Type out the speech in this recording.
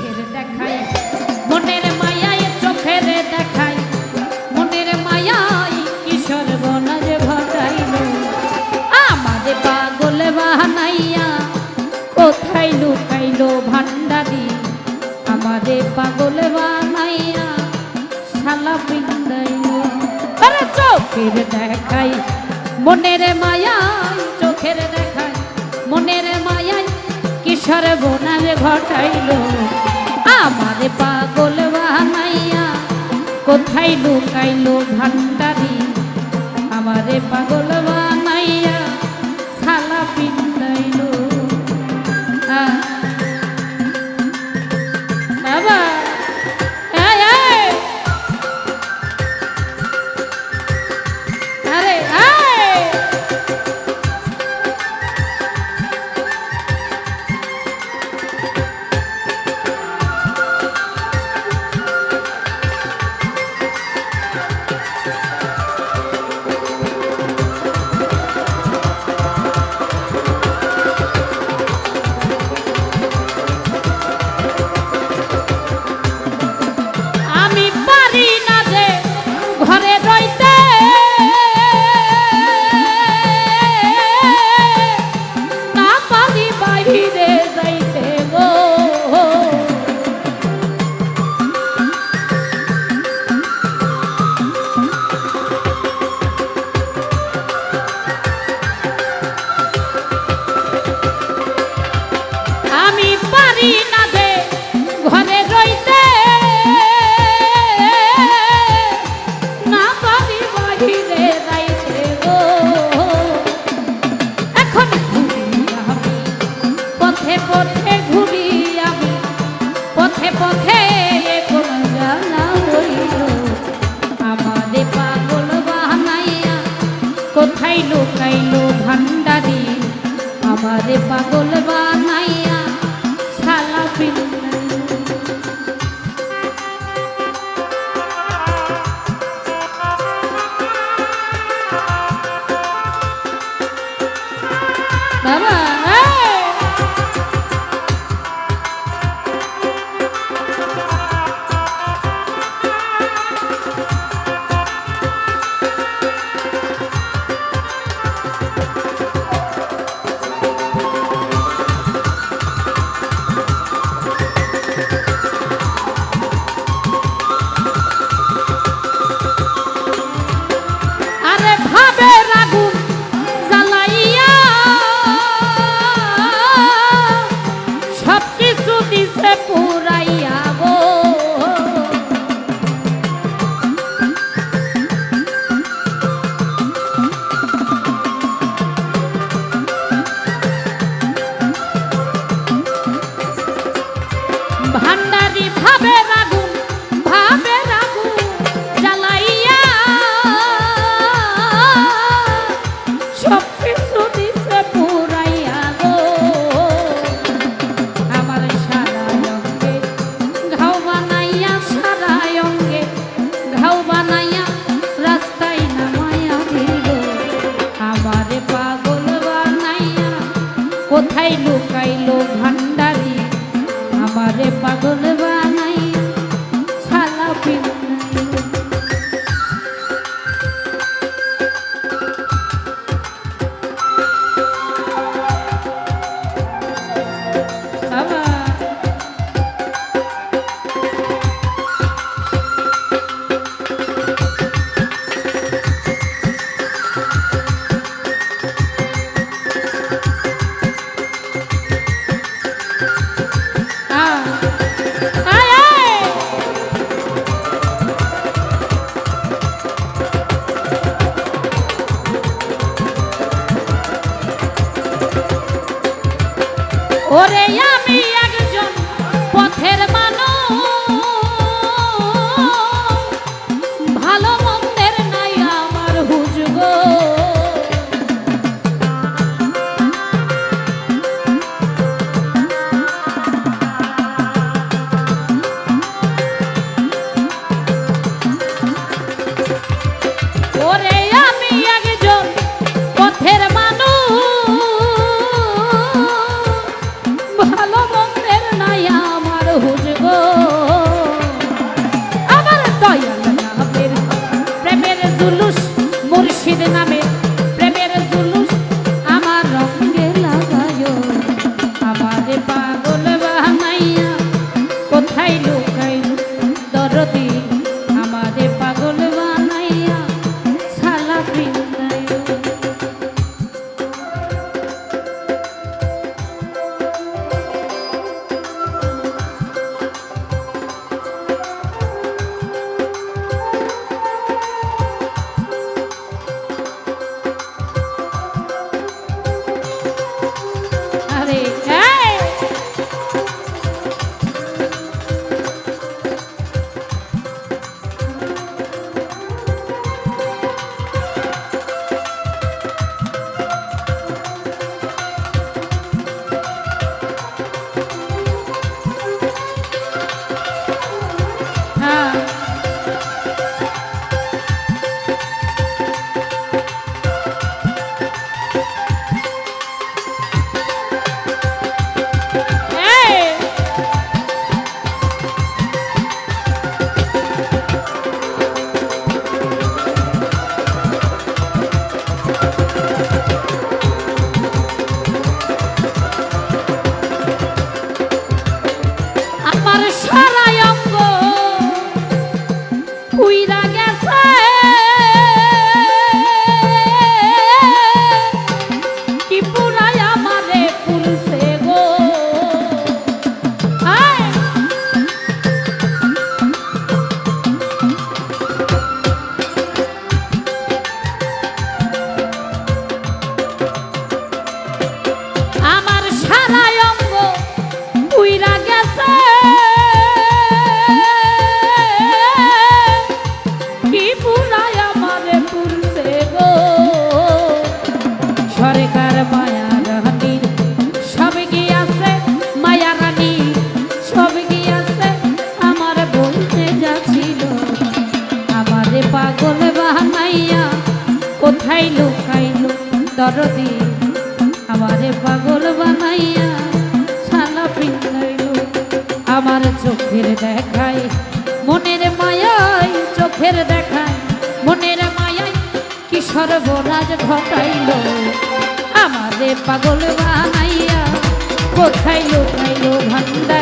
চোখের দেখাই, মনের মায়ায় চোখের দেখাই, মনের মায়াই কিশোর বনাজ ঘটাইল? আমাদের পাগল বাহানাইয়া কোথায় লুকাইলো ভান্ডারি? আমাদের পাগল বানাইয়া শালা পিন্দাইল আরে চোখের দেখাই, মনের মায়াই চোখের দেখাই, মনের মায়াই কিশোর বোনার ঘটাইল? আমারে পাগল বানাইয়া কোথায় লুকাইলো ভান্ডারি? আমারে পাগল বানাইয়া পথে ঘুরি আমি, পথে পথে আমারে পাগল বানাইয়া কোথায় লুকাইলো ভান্ডারি? আমারে পাগল বানাইয়া পিন্নাইলো বাবা। কোথায় লুকাইলো ভান্ডারি? আমারে পাগল বানাই শালা পিন্নাইলো Por. দরদি পাগল বানাইয়া আমার চোখের দেখায় মনের মায়ায় চোখের দেখায় মনের মায়ায় কি সর্বরাজ ঘটাইলো? আমারে পাগল বানাইয়া কোথায় লুকাইলো ভান্ডার?